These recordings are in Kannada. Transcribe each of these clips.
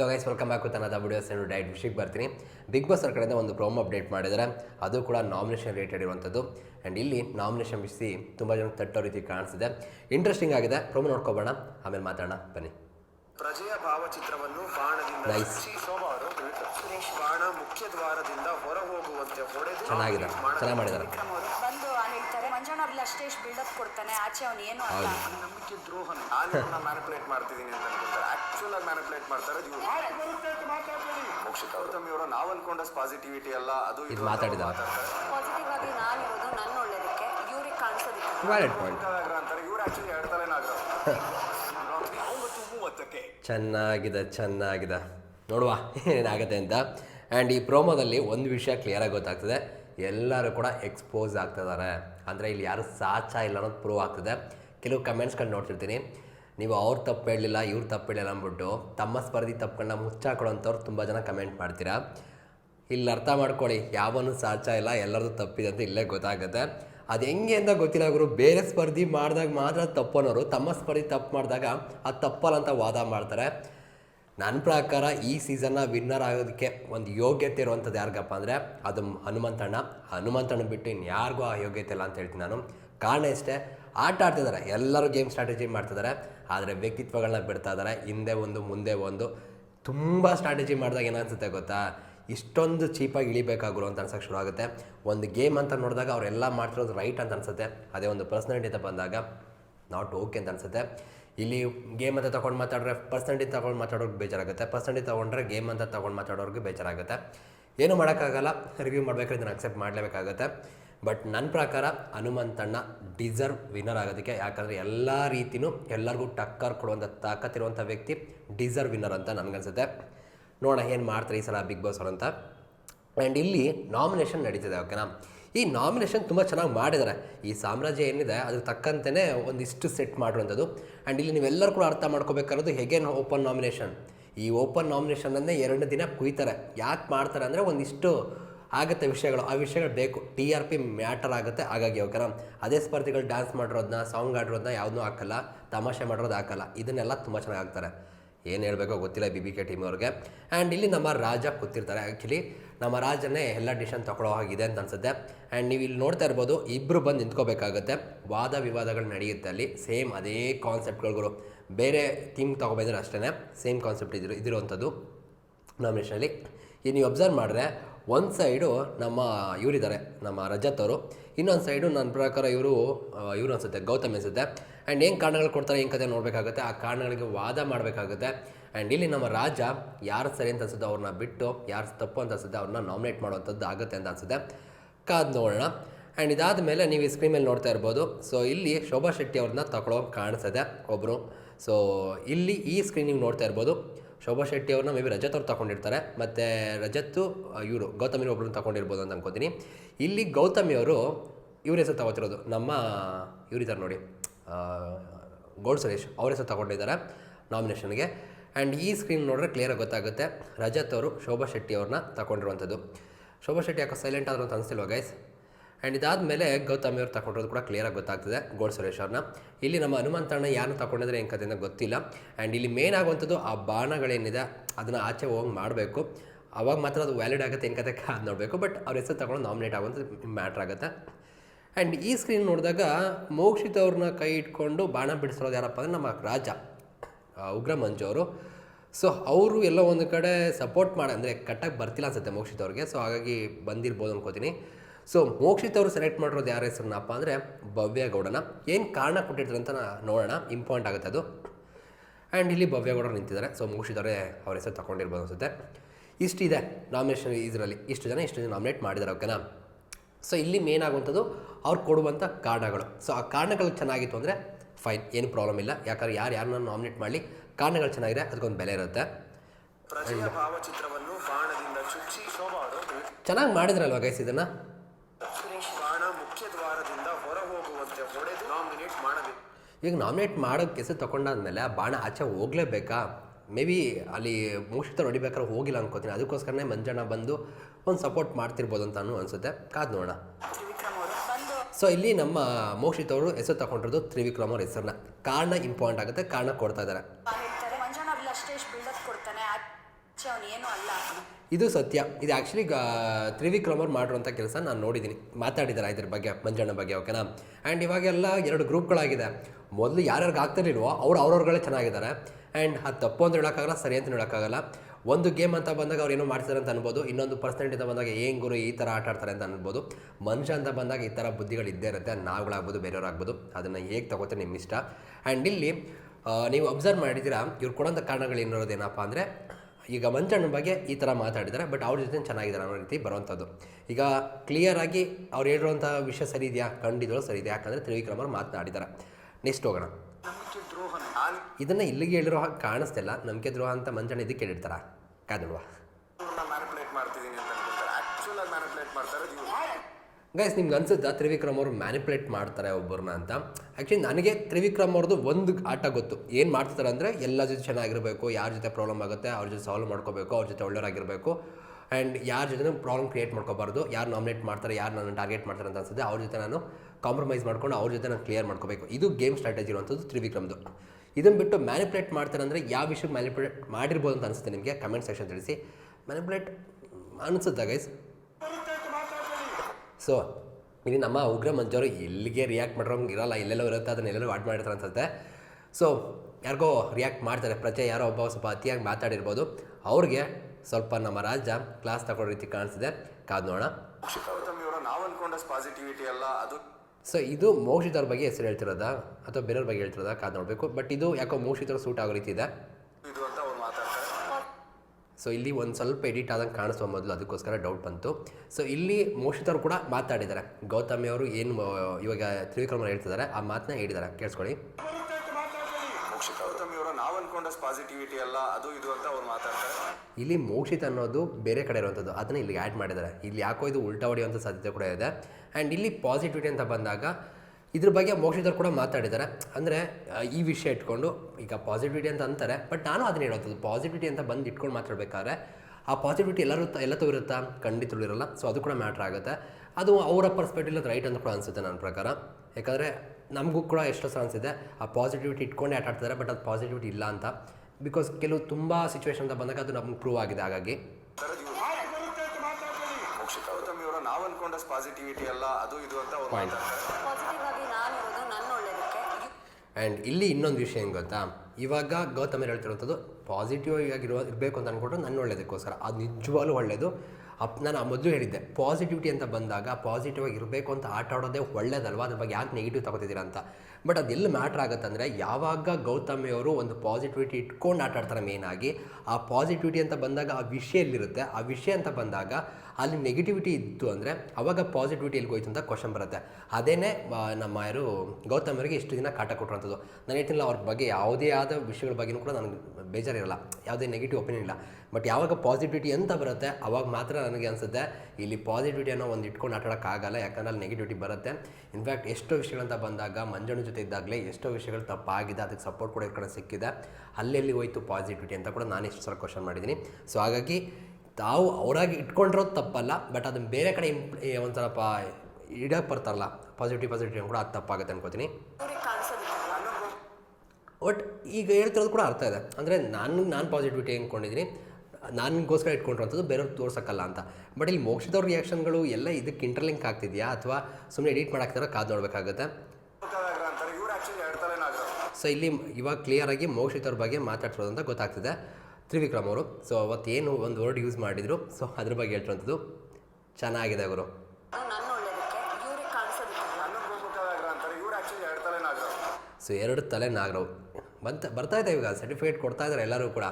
ಸೊ ಗೈಸ್ ವೆಲ್ಕಮ್ ಬ್ಯಾಕ್ ತನ್ನದ ವಿಡಿಯೋಸ್ ಏನು ಡೈಟ್ ವಿಷಯಕ್ಕೆ ಬರ್ತೀನಿ. ಬಿಗ್ ಬಾಸ್ ಅವ್ರ ಕಡೆಯಿಂದ ಒಂದು ಪ್ರೋಮೋ ಅಪ್ಡೇಟ್ ಮಾಡಿದರೆ ಅದು ಕೂಡ ನಾಮಿನೇಷನ್ ರಿಲೇಟೆಡ್ ಇರುವಂಥದ್ದು ಆ್ಯಂಡ್ ಇಲ್ಲಿ ನಾಮಿನೇಷನ್ ಬಿಸಿ ತುಂಬ ಜನ ತಟ್ಟೋ ರೀತಿ ಕಾಣಿಸಿದೆ ಇಂಟ್ರೆಸ್ಟಿಂಗ್ ಆಗಿದೆ. ಪ್ರೋಮೋ ನೋಡ್ಕೊಬೋಣ. ಆಮೇಲೆ ಮಾತಾಡೋಣ. ಬನ್ನಿ. ಪ್ರಜೆಯ ಭಾವಚಿತ್ರವನ್ನು ಬಾಣದಿಂದ ಬಾಣ ಮುಖ್ಯ ದ್ವಾರದಿಂದ ಹೊರ ಹೋಗುವಂತೆ ಹೊಡೆದು ಚೆನ್ನಾಗಿದೆ. ಚೆನ್ನಾಗಿ ಮಾಡಿದ್ದಾರೆ ವಿಕ್ರಮ್ ಅವರು ಬಂದು ಹೇಳ್ತಾರೆ ಅವ್ರಲ್ಲಿ ಅಷ್ಟೇ ಇಷ್ಟು ಬಿಲ್ಡಪ್ ಕೊಡ್ತಾನೆ ಆಚೆ ಅವನು ಏನು ಅಲ್ಲ ನಂಬಿಕೆ ದ್ರೋಹ ನಾನು ಮ್ಯಾನಿಪುಲೇಟ್ ಮಾಡ್ತಿದ್ದೀನಿ ಅಂತ ಅನ್ಕೊಂತಾರೆ ಆಕ್ಚುಲ್ ಆಗಿ ಮ್ಯಾನಿಪುಲೇಟ್ ಮಾಡ್ತಾರೆ ಇವ್ರು ಮೋಕ್ಷಿತ್ ಅವರು. ತಮ್ಮಿವರು ನಾವು ಅನ್ಕೊಂಡಷ್ಟು ಪಾಸಿಟಿವಿಟಿ ಅಲ್ಲ ಅದು ಇದು ಮಾತಾಡಿದ ಪಾಸಿಟಿವ್ ಆಗಿ ನಾನು ಇರೋದು ನನ್ನ ಒಳ್ಳೇದಕ್ಕೆ ಇವ್ರಿಗೆ ಕಾಣಿಸೋದಕ್ಕೆ. ವ್ಯಾಲಿಡ್ ಪಾಯಿಂಟ್ ಅಂತಾರೆ ಇವ್ರು ಆಕ್ಚುಲಿ ಎರಡು ತಲೆ ನಾಗರ ಒಂಬತ್ತು ಮೂವತ್ತಕ್ಕೆ. ಚೆನ್ನಾಗಿದೆ ಚೆನ್ನಾಗಿದೆ. ನೋಡುವ ಏನಾಗುತ್ತೆ ಅಂತ. ಆ್ಯಂಡ್ ಈ ಪ್ರೋಮೋದಲ್ಲಿ ಒಂದು ವಿಷಯ ಕ್ಲಿಯರಾಗಿ ಗೊತ್ತಾಗ್ತದೆ. ಎಲ್ಲರೂ ಕೂಡ ಎಕ್ಸ್ಪೋಸ್ ಆಗ್ತಿದ್ದಾರೆ ಅಂದರೆ ಇಲ್ಲಿ ಯಾರು ಸಾಚ ಇಲ್ಲ ಅನ್ನೋದು ಪ್ರೂವ್ ಆಗ್ತದೆ. ಕೆಲವು ಕಮೆಂಟ್ಸ್ಗಳು ನೋಡ್ತಿರ್ತೀನಿ. ನೀವು ಅವ್ರು ತಪ್ಪು ಹೇಳಲಿಲ್ಲ, ಇವ್ರು ತಪ್ಪು ಹೇಳಿಲ್ಲ ಅಂದ್ಬಿಟ್ಟು ತಮ್ಮ ಸ್ಪರ್ಧಿ ತಪ್ಪುಗಳನ್ನ ಮುಚ್ಚಾಕೊಡೋಂಥವ್ರು ತುಂಬ ಜನ ಕಮೆಂಟ್ ಮಾಡ್ತೀರಾ? ಇಲ್ಲಿ ಅರ್ಥ ಮಾಡ್ಕೊಳ್ಳಿ, ಯಾವನು ಸಾಚ ಇಲ್ಲ ಎಲ್ಲರದು ತಪ್ಪಿದೆ ಅಂತ ಇಲ್ಲೇ ಗೊತ್ತಾಗುತ್ತೆ ಅದು ಹೆಂಗೆ ಅಂತ ಗೊತ್ತಿಲ್ಲ ಗುರು, ಬೇರೆ ಸ್ಪರ್ಧಿ ಮಾಡಿದಾಗ ಮಾತ್ರ ತಪ್ಪು ಅನ್ನೋರು ತಮ್ಮ ಸ್ಪರ್ಧಿ ತಪ್ಪು ಮಾಡಿದಾಗ ಅದು ತಪ್ಪಲ್ಲ ಅಂತ ವಾದ ಮಾಡ್ತಾರೆ. ನನ್ನ ಪ್ರಕಾರ ಈ ಸೀಸನ್ನ ವಿನ್ನರ್ ಆಗೋದಕ್ಕೆ ಒಂದು ಯೋಗ್ಯತೆ ಇರುವಂಥದ್ದು ಯಾರಿಗಪ್ಪ ಅಂದರೆ ಅದು ಹನುಮಂತಣ್ಣ. ಹನುಮಂತಣ್ಣ ಬಿಟ್ಟು ಇನ್ಯಾರಿಗೂ ಆ ಯೋಗ್ಯತೆ ಇಲ್ಲ ಅಂತ ಹೇಳ್ತೀನಿ ನಾನು. ಕಾರಣ ಇಷ್ಟೇ, ಆಟ ಆಡ್ತಿದ್ದಾರೆ ಎಲ್ಲರೂ ಗೇಮ್ ಸ್ಟ್ರಾಟಜಿ ಮಾಡ್ತಿದ್ದಾರೆ ಆದರೆ ವ್ಯಕ್ತಿತ್ವಗಳನ್ನ ಬಿಡ್ತಾ ಇದ್ದಾರೆ ಹಿಂದೆ ಒಂದು, ಮುಂದೆ ಒಂದು. ತುಂಬ ಸ್ಟ್ರಾಟಜಿ ಮಾಡಿದಾಗ ಏನನ್ಸುತ್ತೆ ಗೊತ್ತಾ? ಇಷ್ಟೊಂದು ಚೀಪಾಗಿ ಇಳಿಬೇಕಾಗಿರು ಅಂತ ಅನ್ಸೋಕೆ ಶುರು ಆಗುತ್ತೆ. ಒಂದು ಗೇಮ್ ಅಂತ ನೋಡಿದಾಗ ಅವರೆಲ್ಲ ಮಾಡ್ತಿರೋದು ರೈಟ್ ಅಂತ ಅನ್ಸುತ್ತೆ. ಅದೇ ಒಂದು ಪರ್ಸ್ನಾಲಿಟಿ ಅಂತ ಬಂದಾಗ ನಾಟ್ ಓಕೆ ಅಂತ ಅನ್ಸುತ್ತೆ. ಇಲ್ಲಿ ಗೇಮ್ ಅಂತ ತೊಗೊಂಡು ಮಾತಾಡಿದ್ರೆ ಪರ್ಸೆಂಟೇಜ್ ತೊಗೊಂಡು ಮಾತಾಡೋರ್ಗೆ ಬೇಜಾರಾಗುತ್ತೆ. ಪರ್ಸೆಂಟೇಜ್ ತೊಗೊಂಡ್ರೆ ಗೇಮ್ ಅಂತ ತೊಗೊಂಡು ಮಾತಾಡೋರ್ಗೆ ಬೇಜಾರಾಗುತ್ತೆ. ಏನು ಮಾಡೋಕ್ಕಾಗಲ್ಲ ರಿವ್ಯೂ ಮಾಡಬೇಕಾದ್ರೆ ಇದನ್ನು ಅಕ್ಸೆಪ್ಟ್ ಮಾಡಲೇಬೇಕಾಗುತ್ತೆ. ಬಟ್ ನನ್ನ ಪ್ರಕಾರ ಹನುಮಂತಣ್ಣ ಡಿಸರ್ವ್ ವಿನ್ನರ್ ಆಗೋದಕ್ಕೆ, ಯಾಕಂದರೆ ಎಲ್ಲ ರೀತಿಯೂ ಎಲ್ಲರಿಗೂ ಟಕ್ಕರ್ ಕೊಡುವಂಥ ತಾಕತ್ತಿರುವಂಥ ವ್ಯಕ್ತಿ ಡಿಸರ್ವ್ ವಿನ್ನರ್ ಅಂತ ನನಗನ್ಸುತ್ತೆ. ನೋಡೋಣ ಏನು ಮಾಡ್ತಾರೆ ಈ ಸಲ ಬಿಗ್ ಬಾಸ್ ಅಂತ. ಆ್ಯಂಡ್ ಇಲ್ಲಿ ನಾಮಿನೇಷನ್ ನಡೀತಿದೆ ಓಕೆನಾ ಈ ನಾಮಿನೇಷನ್ ತುಂಬ ಚೆನ್ನಾಗಿ ಮಾಡಿದ್ದಾರೆ ಈ ಸಾಮ್ರಾಜ್ಯ ಏನಿದೆ ಅದಕ್ಕೆ ತಕ್ಕಂತೆಯೇ ಒಂದಿಷ್ಟು ಸೆಟ್ ಮಾಡುವಂಥದ್ದು. ಆ್ಯಂಡ್ ಇಲ್ಲಿ ನೀವೆಲ್ಲರೂ ಕೂಡ ಅರ್ಥ ಮಾಡ್ಕೋಬೇಕಾಗಿರೋದು ಹೇಗೆ ಓಪನ್ ನಾಮಿನೇಷನ್ ಈ ಓಪನ್ ನಾಮಿನೇಷನನ್ನೇ ಎರಡು ದಿನ ಕುಯ್ತಾರೆ. ಯಾಕೆ ಮಾಡ್ತಾರೆ ಅಂದರೆ ಒಂದಿಷ್ಟು ಆಗುತ್ತೆ ವಿಷಯಗಳು. ಆ ವಿಷಯಗಳು ಬೇಕು. ಟಿ ಆರ್ ಪಿ ಮ್ಯಾಟರ್ ಆಗುತ್ತೆ. ಹಾಗಾಗಿ ಓಕೆನಾ. ಅದೇ ಸ್ಪರ್ಧಿಗಳು ಡ್ಯಾನ್ಸ್ ಮಾಡಿರೋದನ್ನ ಸಾಂಗ್ ಆಡಿರೋದನ್ನ ಯಾವುದೂ ಹಾಕಲ್ಲ. ತಮಾಷೆ ಮಾಡಿರೋದು ಹಾಕಲ್ಲ. ಇದನ್ನೆಲ್ಲ ತುಂಬ ಚೆನ್ನಾಗಿ ಹಾಕ್ತಾರೆ. ಏನು ಹೇಳಬೇಕೋ ಗೊತ್ತಿಲ್ಲ ಬಿ ಬಿ ಕೆ ಟೀಮ್ ಅವ್ರಿಗೆ. ಆ್ಯಂಡ್ ಇಲ್ಲಿ ನಮ್ಮ ರಾಜ ಕೂತಿರ್ತಾರೆ. ಆ್ಯಕ್ಚುಲಿ ನಮ್ಮ ರಾಜನೇ ಎಲ್ಲ ಡಿಶನ್ ತಗೊಳ್ಳೋ ಹಾಗಿದೆ ಅಂತ ಅನ್ಸುತ್ತೆ. ಆ್ಯಂಡ್ ನೀವು ಇಲ್ಲಿ ನೋಡ್ತಾ ಇರ್ಬೋದು ಇಬ್ಬರು ಬಂದು ನಿಂತ್ಕೋಬೇಕಾಗುತ್ತೆ. ವಾದ ವಿವಾದಗಳು ನಡೆಯುತ್ತೆ ಅಲ್ಲಿ. ಸೇಮ್ ಅದೇ ಕಾನ್ಸೆಪ್ಟ್ಗಳು ಬೇರೆ ಥೀಮ್ ತೊಗೊಬಂದ್ರೆ ಅಷ್ಟೇ ಸೇಮ್ ಕಾನ್ಸೆಪ್ಟ್ ಇದ್ರು ಇದಿರುವಂಥದ್ದು ನಾಮಿನೇಷನಲ್ಲಿ ಈ ನೀವು ಅಬ್ಸರ್ವ್ ಮಾಡಿದ್ರೆ, ಒಂದು ಸೈಡು ನಮ್ಮ ಇವರಿದ್ದಾರೆ, ನಮ್ಮ ರಜತ್ ಅವರು. ಇನ್ನೊಂದು ಸೈಡು ನನ್ನ ಪ್ರಕಾರ ಇವರು ಇವರು ಅನಿಸುತ್ತೆ, ಗೌತಮ್ ಅನಿಸುತ್ತೆ. ಆ್ಯಂಡ್ ಏನು ಕಾರಣಗಳು ಕೊಡ್ತಾರೆ, ಏನು ಕತೆ ನೋಡಬೇಕಾಗುತ್ತೆ, ಆ ಕಾರಣಗಳಿಗೆ ವಾದ ಮಾಡಬೇಕಾಗುತ್ತೆ. ಆ್ಯಂಡ್ ಇಲ್ಲಿ ನಮ್ಮ ರಾಜ ಯಾರು ಸರಿ ಅಂತ ಅನ್ಸುತ್ತೆ ಅವ್ರನ್ನ ಬಿಟ್ಟು, ಯಾರು ತಪ್ಪು ಅಂತ ಅನ್ಸುತ್ತೆ ಅವ್ರನ್ನ ನಾಮಿನೇಟ್ ಮಾಡುವಂಥದ್ದು ಆಗುತ್ತೆ ಅಂತ ಅನ್ಸುತ್ತೆ. ಕಾದು ನೋಡೋಣ. ಆ್ಯಂಡ್ ಇದಾದ ಮೇಲೆ ನೀವು ಈ ಸ್ಕ್ರೀನ್ ಮೇಲೆ ನೋಡ್ತಾ ಇರ್ಬೋದು. ಸೊ ಇಲ್ಲಿ ಶೋಭಾ ಶೆಟ್ಟಿ ಅವ್ರನ್ನ ತಗೊಳ್ಳೋ ಕಾಣಿಸ್ತದೆ ಒಬ್ಬರು ಸೊ ಇಲ್ಲಿ ಈ ಸ್ಕ್ರೀನ್ ನೀವು ನೋಡ್ತಾ ಇರ್ಬೋದು. ಶೋಭಾ ಶೆಟ್ಟಿ ಅವ್ರನ್ನ ಮೇ ಬಿ ರಜತ್ ಅವ್ರು ತಗೊಂಡಿರ್ತಾರೆ. ಮತ್ತು ರಜತ್ತು ಇವರು ಗೌತಮಿ ಒಬ್ಬರನ್ನು ತಗೊಂಡಿರ್ಬೋದು ಅಂತ ಅನ್ಕೋತೀನಿ. ಇಲ್ಲಿ ಗೌತಮಿ ಅವರು ಇವ್ರ ಹೆಸರು ತಗೋತಿರೋದು. ನಮ್ಮ ಇವರಿದ್ದಾರೆ ನೋಡಿ. ಆ, ಗೋಲ್ಡ್ ಸುರೇಶ್ ಅವ್ರ ಹೆಸರು ತಗೊಂಡಿದ್ದಾರೆ ನಾಮಿನೇಷನ್ಗೆ. ಆ್ಯಂಡ್ ಈ ಸ್ಕ್ರೀನ್ ನೋಡಿದ್ರೆ ಕ್ಲಿಯರಾಗಿ ಗೊತ್ತಾಗುತ್ತೆ. ರಜತ್ ಅವರು ಶೋಭಾ ಶೆಟ್ಟಿ ಅವ್ರನ್ನ ತಗೊಂಡಿರುವಂಥದ್ದು. ಶೋಭಾ ಶೆಟ್ಟಿ ಯಾಕೋ ಸೈಲೆಂಟ್ ಆದ್ರು ಅಂತ ಅನಿಸ್ತಿಲ್ವ ಗೈಸ್ ಆ್ಯಂಡ್ ಇದಾದಮೇಲೆ ಗೌತಮಿ ಅವ್ರು ತಗೊಂಡಿರೋದು ಕೂಡ ಕ್ಲಿಯರಾಗಿ ಗೊತ್ತಾಗ್ತದೆ ಗೋಲ್ಡ್ ಸುರೇಶ್ ಇಲ್ಲಿ ನಮ್ಮ ಹನುಮಂತಣ್ಣ ಯಾರು ತಗೊಂಡಿದ್ರೆ ಏನು ಅಂತ ಗೊತ್ತಿಲ್ಲ. ಆ್ಯಂಡ್ ಇಲ್ಲಿ ಮೇನ್ ಆಗುವಂಥದ್ದು ಆ ಬಾಣಗಳೇನಿದೆ, ಅದನ್ನು ಆಚೆ ಹೋಗಿ ಮಾಡಬೇಕು. ಅವಾಗ ಮಾತ್ರ ಅದು ವ್ಯಾಲಿಡ್ ಆಗುತ್ತೆ ಏನು ಕತೆ ಕಾದು ನೋಡಬೇಕು ಬಟ್ ಅವ್ರ ಹೆಸರು ತಗೊಂಡು ನಾಮಿನೇಟ್ ಆಗುವಂಥದ್ದು ಮ್ಯಾಟ್ರ್ ಆಗುತ್ತೆ. ಆ್ಯಂಡ್ ಈ ಸ್ಕ್ರೀನ್ ನೋಡಿದಾಗ ಮೋಕ್ಷಿತ್ ಅವ್ರನ್ನ ಕೈ ಇಟ್ಕೊಂಡು ಬಾಣ ಬಿಡಿಸಿರೋದು ಯಾರಪ್ಪ ಅಂದರೆ ನಮ್ಮ ರಾಜ ಉಗ್ರ ಮಂಜು ಅವರು. ಸೊ ಅವರು ಎಲ್ಲ ಒಂದು ಕಡೆ ಸಪೋರ್ಟ್ ಮಾಡಿ, ಅಂದರೆ ಕಟ್ಟಾಗಿ ಬರ್ತಿಲ್ಲ ಅನ್ಸುತ್ತೆ ಮೋಕ್ಷಿತ್ ಅವ್ರಿಗೆ. ಸೊ ಹಾಗಾಗಿ ಬಂದಿರ್ಬೋದು ಅನ್ಕೋತೀನಿ. ಸೊ ಮೋಕ್ಷಿತ್ ಅವರು ಸೆಲೆಕ್ಟ್ ಮಾಡಿರೋದು ಯಾರ ಹೆಸರನ್ನಪ್ಪ ಅಂದರೆ ಭವ್ಯ ಗೌಡನ. ಏನು ಕಾರಣ ಕೊಟ್ಟಿದ್ರು ಅಂತ ನೋಡೋಣ ಇಂಪಾರ್ಟೆಂಟ್ ಆಗುತ್ತೆ ಅದು. ಆ್ಯಂಡ್ ಇಲ್ಲಿ ಭವ್ಯಗೌಡರು ನಿಂತಿದ್ದಾರೆ. ಸೊ ಮುಗಿಸಿದವರೇ ಅವ್ರ ಹೆಸರು ತಗೊಂಡಿರ್ಬೋದು ಅನ್ಸುತ್ತೆ. ಇಷ್ಟಿದೆ ನಾಮಿನೇಷನ್ ಇದರಲ್ಲಿ. ಇಷ್ಟು ಜನ ಇಷ್ಟು ಜನ ನಾಮಿನೇಟ್ ಮಾಡಿದ್ದಾರೆ ಓಕೆನಾ ಸೊ ಇಲ್ಲಿ ಮೇನ್ ಆಗುವಂಥದ್ದು ಅವ್ರು ಕೊಡುವಂಥ ಕಾರಣಗಳು. ಸೊ ಆ ಕಾರಣಗಳು ಚೆನ್ನಾಗಿತ್ತು ಅಂದರೆ ಫೈನ್ ಏನು ಪ್ರಾಬ್ಲಮ್ ಇಲ್ಲ. ಯಾಕಂದ್ರೆ ಯಾರು ಯಾರನ್ನ ನಾಮಿನೇಟ್ ಮಾಡಲಿ ಕಾರಣಗಳು ಚೆನ್ನಾಗಿದೆ ಅದಕ್ಕೊಂದು ಬೆಲೆ ಇರುತ್ತೆ. ಚೆನ್ನಾಗಿ ಮಾಡಿದ್ರಲ್ವ ಗೈಸ್ ಇದನ್ನು ಸುರೇಶ್ ಬಾಣ ಮುಖ್ಯ ದ್ವಾರದಿಂದ ಹೊರ ಹೋಗುವಂತೆ ಹೊಡೆದು ನಾಮಿನೇಟ್ ಮಾಡಬೇಕು ಈಗ ನಾಮಿನೇಟ್ ಮಾಡೋ ಹೆಸರು ತಗೊಂಡಾದ್ಮೇಲೆ ಆ ಬಾಣ ಆಚೆ ಹೋಗಲೇಬೇಕಾ? ಮೇ ಬಿ ಅಲ್ಲಿ ಮುಗಿಸ್ತಾ ಹೊಡಿಬೇಕಾದ್ರೆ ಹೋಗಿಲ್ಲ ಅನ್ಕೋತೀನಿ. ಅದಕ್ಕೋಸ್ಕರನೇ ಮಂಜಣ್ಣ ಬಂದು ಒಂದು ಸಪೋರ್ಟ್ ಮಾಡ್ತಿರ್ಬೋದು ಅಂತ ಅನಿಸುತ್ತೆ. ಕಾದು ನೋಡೋಣ. ಸೊ ಇಲ್ಲಿ ನಮ್ಮ ಮೋಕ್ಷಿತ್ ಅವರು ಹೆಸರು ತಗೊಂಡಿರೋದು ತ್ರಿವಿಕ್ರಮ್ ಅವ್ರ ಹೆಸರನ್ನ. ಕಾರಣ ಇಂಪಾರ್ಟೆಂಟ್ ಆಗುತ್ತೆ ಕಾರಣ ಕೊಡ್ತಾ ಇದ್ದಾರೆ. ಇದು ಸತ್ಯ. ಇದು ಆ್ಯಕ್ಚುಲಿ ತ್ರಿವಿಕ್ರಮ್ ಅವ್ರು ಮಾಡಿರುವಂಥ ಕೆಲಸ ನಾನು ನೋಡಿದ್ದೀನಿ ಮಾತಾಡಿದ್ದಾರೆ ಇದ್ರ ಬಗ್ಗೆ, ಮಂಜಣ್ಣ ಬಗ್ಗೆ ಓಕೆನಾ ಆ್ಯಂಡ್ ಇವಾಗೆಲ್ಲ ಎರಡು ಗ್ರೂಪ್ಗಳಾಗಿದೆ ಮೊದಲು ಯಾರ್ಯಾರಿಗೆ ಆಗ್ತಿರ್ಲಿಲ್ವೋ ಅವ್ರು ಅವ್ರವ್ರುಗಳೇ ಚೆನ್ನಾಗಿದ್ದಾರೆ. ಆ್ಯಂಡ್ ಅದು ತಪ್ಪು ಅಂತ ಹೇಳೋಕ್ಕಾಗಲ್ಲ, ಸರಿ ಅಂತ ಹೇಳೋಕ್ಕಾಗಲ್ಲ. ಒಂದು ಗೇಮ್ ಅಂತ ಬಂದಾಗ ಅವ್ರು ಏನೋ ಮಾಡ್ತಾರೆ ಅಂತ ಅನ್ಬೋದು. ಇನ್ನೊಂದು ಪರ್ಸೆಂಟ್ ಅಂತ ಬಂದಾಗ ಏನು ಗುರು ಈ ಥರ ಆಟ ಆಡ್ತಾರೆ ಅಂತ ಅನ್ಬೋದು. ಮನುಷ್ಯ ಅಂತ ಬಂದಾಗ ಈ ಥರ ಬುದ್ಧಿಗಳು ಇದ್ದೇ ಇರುತ್ತೆ. ನಾವುಗಳಾಗ್ಬೋದು, ಬೇರೆಯವ್ರಾಗ್ಬೋದು. ಅದನ್ನು ಹೇಗೆ ತಗೋತಾರೆ ನಿಮ್ಮ ಇಷ್ಟ ಆ್ಯಂಡ್ ಇಲ್ಲಿ ನೀವು ಅಬ್ಸರ್ವ್ ಮಾಡಿದ್ದೀರಾ, ಇವ್ರು ಕೊಡೋಂಥ ಕಾರಣಗಳು ಏನಿರೋದೇನಪ್ಪ ಅಂದರೆ ಈಗ ಮಂಚಣ್ಣ ಬಗ್ಗೆ ಈ ಥರ ಮಾತಾಡಿದ್ದಾರೆ ಬಟ್ ಅವ್ರ ಜೊತೆ ಚೆನ್ನಾಗಿದ್ದಾರೆ ಅನ್ನೋ ರೀತಿ ಬರುವಂಥದ್ದು ಈಗ ಕ್ಲಿಯರ್ ಆಗಿ ಅವ್ರು ಹೇಳಿರುವಂಥ ವಿಷಯ ಸರಿ ಇದೆಯಾ? ಖಂಡಿತಗಳು ಸರಿ ಇದೆ. ಯಾಕಂದರೆ ತ್ರಿವಿಕ್ರಮ್ ಅವ್ರು ಮಾತನಾಡಿದ್ದಾರೆ ನೆಕ್ಸ್ಟ್ ಹೋಗೋಣ ಇದನ್ನು ಇಲ್ಲಿಗೆ ಹೇಳಿರೋ ಹಾಗೆ ಕಾಣಿಸ್ತಿಲ್ಲ. ನಂಬಿಕೆ ದ್ರೋಹ ಅಂತ ಮಂಚಣ್ಣ ಇದಕ್ಕೆ ಹೇಳಿರ್ತಾರ? ಕಾದಲ್ವಾ ಗೈಸ್ ನಿಮ್ಗೆ ಅನ್ಸುತ್ತಾ ತ್ರಿವಿಕ್ರಮ್ ಅವರು ಮ್ಯಾನಿಪುಲೇಟ್ ಮಾಡ್ತಾರೆ ಒಬ್ಬರನ್ನ ಅಂತ? ಆ್ಯಕ್ಚುಲಿ ನನಗೆ ತ್ರಿವಿಕ್ರಮ್ ಅವ್ರದ್ದು ಒಂದು ಆಟ ಗೊತ್ತು. ಏನು ಮಾಡ್ತಾರೆ ಅಂದರೆ ಎಲ್ಲ ಜೊತೆ ಚೆನ್ನಾಗಿರಬೇಕು, ಯಾರ ಜೊತೆ ಪ್ರಾಬ್ಲಮ್ ಆಗುತ್ತೆ, ಅವ್ರ ಜೊತೆ ಸಾಲ್ವ್ ಮಾಡ್ಕೋಬೇಕು, ಅವ್ರ ಜೊತೆ ಒಳ್ಳೆಯವರಾಗಿರಬೇಕು. ಆ್ಯಂಡ್ ಯಾರ ಜೊತೆ ಪ್ರಾಬ್ಲಮ್ ಕ್ರಿಯೇಟ್ ಮಾಡ್ಕೋಬಾರ್ದು. ಯಾರು ನಾಮಿನೇಟ್ ಮಾಡ್ತಾರೆ, ಯಾರು ನನ್ನ ಟಾರ್ಗೆಟ್ ಮಾಡ್ತಾರೆ ಅಂತ ಅನ್ಸುತ್ತೆ. ಅವ್ರ ಜೊತೆ ನಾನು ಕಾಂಪ್ರಮೈಸ್ ಮಾಡ್ಕೊಂಡು ಅವ್ರ ಜೊತೆ ನಾನು ಕ್ಲಿಯರ್ ಮಾಡ್ಕೋಬೇಕು. ಇದು ಗೇಮ್ ಸ್ಟ್ರಾಟಜಿ ಇರುವಂಥದ್ದು ತ್ರಿವಿಕ್ರಮ್ದು. ಇದನ್ನು ಬಿಟ್ಟು ಮ್ಯಾನಿಪುಲೇಟ್ ಮಾಡ್ತಾರೆ ಅಂದರೆ ಯಾವ ವಿಷಯಕ್ಕೆ ಮ್ಯಾನಿಪುಲೇಟ್ ಮಾಡಿರ್ಬೋದು ಅಂತ ಅನಿಸುತ್ತೆ ನಿಮಗೆ? ಕಮೆಂಟ್ ಸೆಕ್ಷನ್ ತಿಳಿಸಿ. ಮ್ಯಾನಿಪುಲೇಟ್ ಅನಿಸುತ್ತಾ ಗೈಸ್ ಸೊ ಇಲ್ಲಿ ನಮ್ಮ ಉಗ್ರ ಮಂಜವರು ಎಲ್ಲಿಗೆ ರಿಯಾಕ್ಟ್ ಮಾಡೋಂಗೆ ಇರಲ್ಲ ಎಲ್ಲೆಲ್ಲೋ ಇರುತ್ತೆ ಅದನ್ನ ಎಲ್ಲೆಲ್ಲೋ ಆಡ್ ಮಾಡಿರ್ತಾರೆ ಅನ್ಸುತ್ತೆ. ಸೊ ಯಾರಿಗೋ ರಿಯಾಕ್ಟ್ ಮಾಡ್ತಾರೆ ಪ್ರಜೆ ಯಾರೋ ಒಬ್ಬ ಸ್ವಲ್ಪ ಅತಿಯಾಗಿ ಮಾತಾಡಿರ್ಬೋದು. ಅವ್ರಿಗೆ ಸ್ವಲ್ಪ ನಮ್ಮ ರಾಜ್ಯ ಕ್ಲಾಸ್ ತಗೊಳ್ಳೋ ರೀತಿ ಕಾಣಿಸ್ತಿದೆ ಕಾದು ನೋಡೋಣ. ನಾವು ಪಾಸಿಟಿವಿಟಿ ಅಲ್ಲ ಅದು ಸೊ ಇದು ಮೋಕ್ಷಿತವ್ರ ಬಗ್ಗೆ ಹೆಸರು ಹೇಳ್ತಿರೋದಾ? ಅಥವಾ ಬೇರೆಯವ್ರ ಬಗ್ಗೆ ಹೇಳ್ತಿರೋದಾ? ಕಾದು ನೋಡಬೇಕು. ಬಟ್ ಇದು ಯಾಕೋ ಮೋಕ್ಷಿತವ್ರ ಸೂಟ್ ಆಗೋ ರೀತಿ ಇದೆ. ಇದು ಅಂತ ಸೊ ಇಲ್ಲಿ ಒಂದು ಸ್ವಲ್ಪ ಎಡಿಟ್ ಆದಂಗೆ ಕಾಣಿಸುವ ಮೊದಲು ಅದಕ್ಕೋಸ್ಕರ ಡೌಟ್ ಬಂತು. ಸೊ ಇಲ್ಲಿ ಮೋಕ್ಷಿತವ್ರು ಕೂಡ ಮಾತಾಡಿದ್ದಾರೆ. ಗೌತಮಿ ಅವರು ಏನು ಇವಾಗ ತ್ರಿವಿಕ್ರಮ ಹೇಳ್ತಿದ್ದಾರೆ ಆ ಮಾತನ್ನ ಹೇಳಿದ್ದಾರೆ. ಕೇಳಿಸ್ಕೊಳ್ಳಿ. ಮೋಕ್ಷಿತ ಗೌತಮ್ ಇವರ ನಾವು ಅನ್ಕೊಂಡಷ್ಟು ಪಾಸಿಟಿವಿಟಿ ಅಲ್ಲ ಅದು ಇದು ಅಂತ ಅವ್ರು ಮಾತಾಡ್ತಾರೆ. ಇಲ್ಲಿ ಮೋಕ್ಷಿತ್ ಅನ್ನೋದು ಬೇರೆ ಕಡೆ ಇರುವಂಥದ್ದು ಅದನ್ನ ಇಲ್ಲಿ ಆ್ಯಡ್ ಮಾಡಿದ್ದಾರೆ. ಇಲ್ಲಿ ಯಾಕೋ ಇದು ಉಲ್ಟಾ ಹೊಡೆಯುವಂಥ ಸಾಧ್ಯತೆ ಕೂಡ ಇದೆ. ಆ್ಯಂಡ್ ಇಲ್ಲಿ ಪಾಸಿಟಿವಿಟಿ ಅಂತ ಬಂದಾಗ ಇದ್ರ ಬಗ್ಗೆ ಮೋಕ್ಷಿತರು ಕೂಡ ಮಾತಾಡಿದ್ದಾರೆ ಅಂದರೆ ಈ ವಿಷಯ ಇಟ್ಕೊಂಡು ಈಗ ಪಾಸಿಟಿವಿಟಿ ಅಂತ ಅಂತಾರೆ ಬಟ್ ನಾನು ಅದನ್ನ ಹೇಳೋದು ಪಾಸಿಟಿವಿಟಿ ಅಂತ ಬಂದು ಇಟ್ಕೊಂಡು ಮಾತಾಡಬೇಕಾದ್ರೆ ಆ ಪಾಸಿಟಿವಿಟಿ ಎಲ್ಲರೂ ಎಲ್ಲ ಇರುತ್ತಾ ಖಂಡಿತಗಳು ಇರೋಲ್ಲ ಸೊ ಅದು ಕೂಡ ಮ್ಯಾಟ್ರ್ ಆಗುತ್ತೆ ಅದು ಅವರ ಪರ್ಸ್ಪೆಕ್ಟಿವ್ ರೈಟ್ ಅಂತ ಕೂಡ ಅನಿಸುತ್ತೆ ನನ್ನ ಪ್ರಕಾರ ಯಾಕಂದರೆ ನಮಗೂ ಕೂಡ ಎಷ್ಟೋ ಸಹ ಇದೆ ಆ ಪಾಸಿಟಿವಿಟಿ ಇಟ್ಕೊಂಡು ಆಟ ಆಡ್ತಾರೆ ಬಟ್ ಅದು ಪಾಸಿಟಿವಿಟಿ ಇಲ್ಲ ಅಂತ ಬಿಕಾಸ್ ಕೆಲವು ತುಂಬ ಸಿಚುವೇಶನ್ ಅಂತ ಬಂದಾಗ ಅದು ನಮ್ಗೆ ಪ್ರೂವ್ ಆಗಿದೆ ಹಾಗಾಗಿ ನಾವು ಅನ್ಕೊಂಡಷ್ಟು ಪಾಸಿಟಿವಿಟಿ ಅಲ್ಲ ಅದು ಇದು ಅಂತ ಅವ್ರು Point. ಮಾತಾಡ್ತಾರೆ ಪಾಸಿಟಿವ್ ಆಗಿ ನಾನು ಇರೋದು ನನ್ನ ಒಳ್ಳೇದಕ್ಕೆ ಆ್ಯಂಡ್ ಇಲ್ಲಿ ಇನ್ನೊಂದು ವಿಷಯ ಹೆಂಗೆ ಗೊತ್ತಾ? ಇವಾಗ ಗೌತಮ್ ಹೇಳ್ತಿರೋಂಥದ್ದು ಪಾಸಿಟಿವ್ ಆಗಿರುವ ಇರಬೇಕು ಅಂತ ಅಂದ್ಕೊಂಡ್ರೆ ನನ್ನ ಒಳ್ಳೇದಕ್ಕೋಸ್ಕರ. ಅದು ನಿಜವಾಗ್ಲೂ ಒಳ್ಳೆಯದು ಅಪ್ ನಾನು ಮೊದಲು ಹೇಳಿದ್ದೆ ಪಾಸಿಟಿವಿಟಿ ಅಂತ ಬಂದಾಗ ಪಾಸಿಟಿವ್ ಆಗಿ ಇರಬೇಕು ಅಂತ ಆಟ ಆಡೋದೇ ಒಳ್ಳೇದಲ್ವಾ? ಅದ್ರ ಬಗ್ಗೆ ಯಾಕೆ ನೆಗೆಟಿವ್ ತಗೋತಿದ್ದೀರಾ ಅಂತ. ಬಟ್ ಅದೆಲ್ಲ ಮ್ಯಾಟ್ರ್ ಆಗುತ್ತೆ ಅಂದರೆ ಯಾವಾಗ ಗೌತಮಿಯವರು ಒಂದು ಪಾಸಿಟಿವಿಟಿ ಇಟ್ಕೊಂಡು ಆಟ ಆಡ್ತಾರೆ ಆಗಿ, ಆ ಪಾಸಿಟಿವಿಟಿ ಅಂತ ಬಂದಾಗ ಆ ವಿಷಯ ಎಲ್ಲಿರುತ್ತೆ? ಆ ವಿಷಯ ಅಂತ ಬಂದಾಗ ಅಲ್ಲಿ ನೆಗೆಟಿವಿಟಿ ಇತ್ತು ಅಂದರೆ ಅವಾಗ ಪಾಸಿಟಿವಿಟಿ ಎಲ್ಲಿ ಹೋಯ್ತು ಅಂತ ಕ್ವಶನ್ ಬರುತ್ತೆ. ಅದೇ ನಮ್ಮ ಯಾರು ಗೌತಮ್ ಅವರಿಗೆ ಇಷ್ಟು ದಿನ ಕಾಟ ಕೊಟ್ಟಿರೋಂಥದ್ದು ನಾನು ಹೇಳ್ತಿಲ್ಲ ಅವ್ರ ಬಗ್ಗೆ ಯಾವುದೇ ಆದ ವಿಷಯಗಳ ಬಗ್ಗೆನೂ ಕೂಡ ನನಗೆ ಬೇಜಾರಿರಲ್ಲ. ಯಾವುದೇ ನೆಗೆಟಿವ್ ಒಪಿನಿಯನ್ ಇಲ್ಲ. ಬಟ್ ಯಾವಾಗ ಪಾಸಿಟಿವಿಟಿ ಅಂತ ಬರುತ್ತೆ ಅವಾಗ ಮಾತ್ರ ನನಗೆ ಅನಿಸುತ್ತೆ ಇಲ್ಲಿ ಪಾಸಿಟಿವಿಟಿ ಅನ್ನೋ ಒಂದು ಇಟ್ಕೊಂಡು ಆಡೋಕ್ಕಾಗಲ್ಲ ಯಾಕಂದ್ರೆ ಅಲ್ಲಿ ನೆಗೆಟಿವಿಟಿ ಬರುತ್ತೆ. ಇನ್ಫ್ಯಾಕ್ಟ್ ಎಷ್ಟೋ ವಿಷಯಗಳಂತ ಬಂದಾಗ ಮಂಜಣ್ಣ ಜೊತೆ ಇದ್ದಾಗಲೇ ಎಷ್ಟೋ ವಿಷಯಗಳು ತಪ್ಪಾಗಿದೆ ಅದಕ್ಕೆ ಸಪೋರ್ಟ್ ಕೂಡ ಇಟ್ಕೊಂಡು ಸಿಕ್ಕಿದೆ. ಅಲ್ಲೆಲ್ಲಿ ಹೋಯಿತು ಪಾಸಿಟಿವಿಟಿ ಅಂತ ಕೂಡ ನಾನು ಇಷ್ಟು ಸಲ ಕ್ವಶನ್ ಮಾಡಿದ್ದೀನಿ. ಸೊ ಹಾಗಾಗಿ ತಾವು ಅವರಾಗಿ ಇಟ್ಕೊಂಡಿರೋದು ತಪ್ಪಲ್ಲ ಬಟ್ ಅದನ್ನು ಬೇರೆ ಕಡೆ ಇಂಪ್ ಒಂದು ಸ್ವಲ್ಪ ಇಡಕ್ಕೆ ಬರ್ತಾರಲ್ಲ ಪಾಸಿಟಿವ್ ಪಾಸಿಟಿವ್ ಕೂಡ ಅದು ತಪ್ಪಾಗುತ್ತೆ ಅನ್ಕೋತೀನಿ. ಬಟ್ ಈಗ ಹೇಳ್ತಿರೋದು ಕೂಡ ಅರ್ಥ ಇದೆ. ಅಂದರೆ ನಾನು ನಾನು ಪಾಸಿಟಿವಿಟಿ ಅಂದ್ಕೊಂಡಿದ್ದೀನಿ ನನಗೋಸ್ಕರ ಇಟ್ಕೊಂಡಿರೋಂಥದ್ದು ಬೇರೆಯವ್ರು ತೋರ್ಸೋಕ್ಕಲ್ಲ ಅಂತ. ಬಟ್ ಇಲ್ಲಿ ಮೋಕ್ಷದವ್ರ ರಿಯಾಕ್ಷನ್ಗಳು ಎಲ್ಲ ಇದಕ್ಕೆ ಇಂಟರ್ಲಿಂಕ್ ಆಗ್ತಿದೆಯಾ? ಅಥವಾ ಸುಮ್ಮನೆ ಎಡಿಟ್ ಮಾಡಾಕ್ತಾರೋ ಕಾದು ನೋಡಬೇಕಾಗುತ್ತೆ? ಸೊ ಇಲ್ಲಿ ಇವಾಗ ಕ್ಲಿಯರಾಗಿ ಮೋಕ್ಷಿತವ್ರ ಬಗ್ಗೆ ಮಾತಾಡ್ತಿರೋದು ಅಂತ ಗೊತ್ತಾಗ್ತಿದೆ. ತ್ರಿವಿಕ್ರಮ್ ಅವರು. ಸೊ ಅವತ್ತೇನು ಒಂದು ವರ್ಡ್ ಯೂಸ್ ಮಾಡಿದರು. ಸೊ ಅದ್ರ ಬಗ್ಗೆ ಹೇಳ್ತಿರೋಂಥದ್ದು. ಚೆನ್ನಾಗಿದೆ ಅವರು ಸೊ ಎರಡು ತಲೆ ನಾಗರವು. ಬಂತ, ಬರ್ತಾ ಇದೆ ಇವಾಗ ಸರ್ಟಿಫಿಕೇಟ್ ಕೊಡ್ತಾ ಇದ್ದಾರೆ ಎಲ್ಲರೂ ಕೂಡ.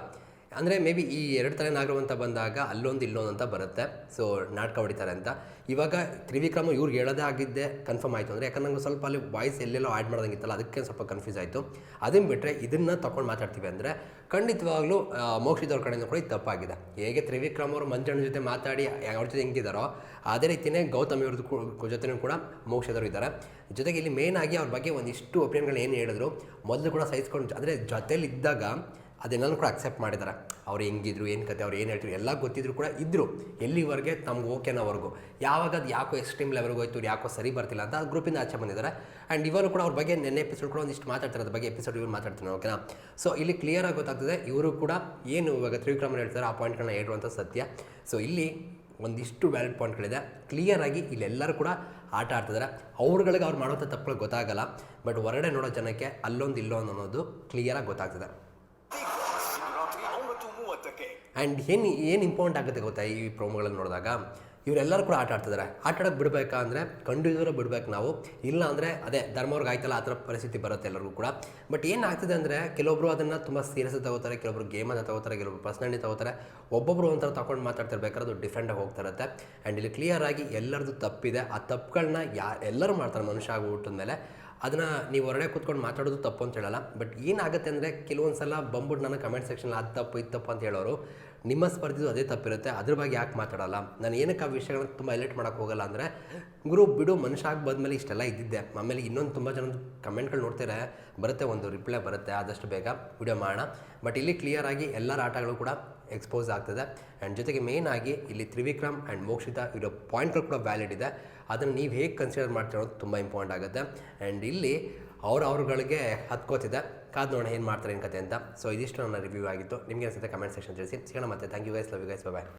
ಅಂದರೆ ಮೇ ಬಿ ಈ ಎರಡು ತಲೆ ನಾಗರು ಅಂತ ಬಂದಾಗ ಅಲ್ಲೊಂದು ಇಲ್ಲೊಂದು ಅಂತ ಬರುತ್ತೆ. ಸೊ ನಾಟಕ ಹೊಡಿತಾರೆ ಅಂತ. ಇವಾಗ ತ್ರಿವಿಕ್ರಮ ಇವ್ರಿಗೆ ಹೇಳೋದೇ ಆಗಿದ್ದೆ ಕನ್ಫರ್ಮ್ ಆಯಿತು. ಅಂದರೆ ಯಾಕಂದ್ರೆ ನಂಗೆ ಸ್ವಲ್ಪ ಅಲ್ಲಿ ವಾಯ್ಸ್ ಎಲ್ಲೆಲ್ಲೋ ಆ್ಯಡ್ ಮಾಡೋದಂಗಿತ್ತಲ್ಲ, ಅದಕ್ಕೆ ಸ್ವಲ್ಪ ಕನ್ಫ್ಯೂಸ್ ಆಯಿತು. ಅದನ್ನು ಬಿಟ್ಟರೆ ಇದನ್ನು ತೊಗೊಂಡು ಮಾತಾಡ್ತೀವಿ ಅಂದರೆ ಖಂಡಿತವಾಗ್ಲೂ ಮೋಕ್ಷಿದವ್ರ ಕಡೆಯಿಂದ ಕೂಡ ಇದು ತಪ್ಪಾಗಿದೆ. ಹೇಗೆ ತ್ರಿವಿಕ್ರಮ್ ಅವರು ಮಂಜಣ್ಣ ಜೊತೆ ಮಾತಾಡಿ ಅವ್ರ ಜೊತೆ ಹೆಂಗಿದ್ದಾರೋ ಅದೇ ರೀತಿಯೇ ಗೌತಮ್ ಇವ್ರದ್ದು ಜೊತೆನೂ ಕೂಡ ಮೋಕ್ಷದವರು ಇದ್ದಾರೆ ಜೊತೆಗೆ ಇಲ್ಲಿ ಮೇನ್ ಆಗಿ ಅವ್ರ ಬಗ್ಗೆ ಒಂದಿಷ್ಟು ಒಪಿನಿಯನ್ಗಳು ಏನು ಹೇಳಿದ್ರು, ಮೊದಲು ಕೂಡ ಸಹಿಸ್ಕೊಂಡು, ಅಂದರೆ ಜೊತೇಲಿ ಅದನ್ನೆಲ್ಲ ಕೂಡ ಅಕ್ಸೆಪ್ಟ್ ಮಾಡಿದ್ದಾರೆ ಅವ್ರು ಹೆಂಗಿದ್ರು, ಏನು ಕತೆ, ಅವ್ರು ಏನು ಹೇಳ್ತಿದ್ರು, ಎಲ್ಲ ಗೊತ್ತಿದ್ರು ಕೂಡ ಇದ್ದರು ಎಲ್ಲಿವರೆಗೆ ತಮ್ಗೆ ಓಕೆನವರೆಗೂ ಯಾವಾಗ ಅದು ಯಾಕೋ ಎಕ್ಸ್ಟ್ರೀಮ್ ಲೆವೆಲ್ಗೆ ಹೋಯ್ತು ಯಾಕೋ ಸರಿ ಬರ್ತಿಲ್ಲ ಅಂತ ಅದು ಗ್ರೂಪಿಂದ ಆಚೆ ಬಂದಿದ್ದಾರೆ ಆ್ಯಂಡ್ ಇವರು ಕೂಡ ಅವ್ರ ಬಗ್ಗೆ ನೆನ್ನೆ ಎಪಿಸೋಡ್ ಕೂಡ ಒಂದಿಷ್ಟು ಮಾತಾಡ್ತಾರೆ, ಅದ್ರ ಬಗ್ಗೆ ಎಪಿಸೋಡ್ ಇವ್ರು ಮಾತಾಡ್ತೀನಿ ಓಕೆನಾ ಸೊ ಇಲ್ಲಿ ಕ್ಲಿಯರಾಗಿ ಗೊತ್ತಾಗ್ತದೆ, ಇವರು ಕೂಡ ಏನು ಇವಾಗ ತ್ರಿವಿಕ್ರಮನ್ ಹೇಳ್ತಾರೆ, ಆ ಪಾಯಿಂಟ್ಗಳನ್ನ ಹೇಳುವಂಥ ಸತ್ಯ. ಸೊ ಇಲ್ಲಿ ಒಂದಿಷ್ಟು ವ್ಯಾಲಿಡ್ ಪಾಯಿಂಟ್ಗಳಿದೆ ಕ್ಲಿಯರಾಗಿ ಇಲ್ಲೆಲ್ಲರೂ ಕೂಡ ಆಟ ಆಡ್ತಿದ್ದಾರೆ ಅವ್ರುಗಳಿಗೆ ಅವ್ರು ಮಾಡುವಂಥ ತಪ್ಪುಗಳು ಗೊತ್ತಾಗಲ್ಲ. ಬಟ್ ಹೊರಗಡೆ ನೋಡೋ ಜನಕ್ಕೆ ಅಲ್ಲೊಂದು ಇಲ್ಲೊಂದು ಅನ್ನೋದು ಕ್ಲಿಯರಾಗಿ ಗೊತ್ತಾಗ್ತದೆ. ಆ್ಯಂಡ್ ಏನು ಏನು ಇಂಪಾರ್ಟೆಂಟ್ ಆಗುತ್ತೆ ಗೊತ್ತಾ ಈ ಪ್ರೋಮೋಗಳನ್ನು ನೋಡಿದಾಗ? ಇವರೆಲ್ಲರೂ ಕೂಡ ಆಟ ಆಡ್ತಿದ್ದಾರೆ ಆಟ ಆಡೋಕೆ ಬಿಡಬೇಕಾ ಅಂದರೆ ಖಂಡಿತರೂ ಬಿಡಬೇಕು ನಾವು. ಇಲ್ಲ ಅಂದರೆ ಅದೇ ಧರ್ಮವ್ರಿಗೆ ಆಯ್ತಲ್ಲ ಆ ಥರ ಪರಿಸ್ಥಿತಿ ಬರುತ್ತೆ ಎಲ್ಲರಿಗೂ ಕೂಡ. ಬಟ್ ಏನಾಗ್ತಿದೆ ಅಂದರೆ ಕೆಲವೊಬ್ರು ಅದನ್ನು ತುಂಬ ಸೀರಿಯಸ್ ತಗೋತಾರೆ ಗೇಮ್ ಅಂತ ತಗೋತಾರೆ, ಕೆಲವೊಬ್ರು ಪರ್ಸ್ನಾಲಿಟಿ ತಗೋತಾರೆ. ಒಬ್ಬೊಬ್ಬರು ಒಂಥರ ತಗೊಂಡು ಮಾತಾಡ್ತಿರ್ಬೇಕಾದ್ರೆ ಅದು ಡಿಫ್ರೆಂಟಾಗಿ ಹೋಗ್ತಾ ಇರುತ್ತೆ. ಆ್ಯಂಡ್ ಇಲ್ಲಿ ಕ್ಲಿಯರ್ ಆಗಿ ಎಲ್ಲರದ್ದು ತಪ್ಪಿದೆ. ಆ ತಪ್ಪುಗಳನ್ನ ಯಾ, ಎಲ್ಲರೂ ಮಾಡ್ತಾರೆ ಮನುಷ್ಯ ಆಗಿ ಹುಟ್ಟಿದ ಮೇಲೆ ಅದನ್ನು ನೀವು ಹೊರಗಡೆ ಕೂತ್ಕೊಂಡು ಮಾತಾಡೋದು ತಪ್ಪು ಅಂತ ಹೇಳಲ್ಲ. ಬಟ್ ಏನಾಗುತ್ತೆ ಅಂದರೆ ಕೆಲವೊಂದು ಸಲ ಬಂದ್ಬಿಟ್ಟು ನನ್ನ ಕಮೆಂಟ್ ಸೆಕ್ಷನ್ ಅದು ತಪ್ಪು, ಇದು ತಪ್ಪು ಅಂತ ಹೇಳೋರು, ನಿಮ್ಮ ಸ್ಪರ್ಧಿದು ಅದೇ ತಪ್ಪಿರುತ್ತೆ. ಅದ್ರ ಬಗ್ಗೆ ಯಾಕೆ ಮಾತಾಡಲ್ಲ? ನಾನು ಏನಕ್ಕೆ ಆ ವಿಷಯಗಳನ್ನ ತುಂಬ ಹೈಲೈಟ್ ಮಾಡೋಕ್ಕೆ ಹೋಗಲ್ಲ ಅಂದರೆ, ಗುರು ಬಿಡು, ಮನುಷ್ಯ ಆಗಿ ಬಂದಮೇಲೆ ಇಷ್ಟೆಲ್ಲ ಇದ್ದಿದ್ದೆ. ಆಮೇಲೆ ಇನ್ನೊಂದು ತುಂಬ ಜನ ಕಮೆಂಟ್ಗಳು ನೋಡ್ತಾರೆ ಬರುತ್ತೆ, ಒಂದು ರಿಪ್ಲೈ ಬರುತ್ತೆ, ಆದಷ್ಟು ಬೇಗ ವಿಡಿಯೋ ಮಾಡೋಣ. ಬಟ್ ಇಲ್ಲಿ ಕ್ಲಿಯರ್ ಆಗಿ ಎಲ್ಲರ ಆಟಗಳು ಕೂಡ ಎಕ್ಸ್ಪೋಸ್ ಆಗ್ತದೆ. ಆ್ಯಂಡ್ ಜೊತೆಗೆ ಮೇಯ್ನ್ ಆಗಿ ಇಲ್ಲಿ ತ್ರಿವಿಕ್ರಮ್ ಆ್ಯಂಡ್ ಮೋಕ್ಷಿತ ಇರೋ ಪಾಯಿಂಟ್ಗಳು ಕೂಡ ವ್ಯಾಲಿಡ್ ಇದೆ. ಅದನ್ನು ನೀವು ಹೇಗೆ ಕನ್ಸಿಡರ್ ಮಾಡ್ತಿರೋದು ತುಂಬ ಇಂಪಾರ್ಟೆಂಟ್ ಆಗುತ್ತೆ. ಆ್ಯಂಡ್ ಇಲ್ಲಿ ಅವ್ರು ಅವ್ರಗಳಿಗೆ ಹತ್ಕೋತಿದೆ ಕಾದು ನೋಡೋಣ ಏನು ಮಾಡ್ತಾರೆ ಏನು ಕತೆ ಅಂತ. ಸೊ ಇದಿಷ್ಟು ನನ್ನ ರಿವ್ಯೂ ಆಗಿತ್ತು. ನಿಮಗೆ ಅನಿಸುತ್ತೆ ಕಮೆಂಟ್ ಸೆಕ್ಷನ್ ತಿಳಿಸಿ. ಸಿಗೋಣ ಮತ್ತೆ. Thank you guys love you guys bye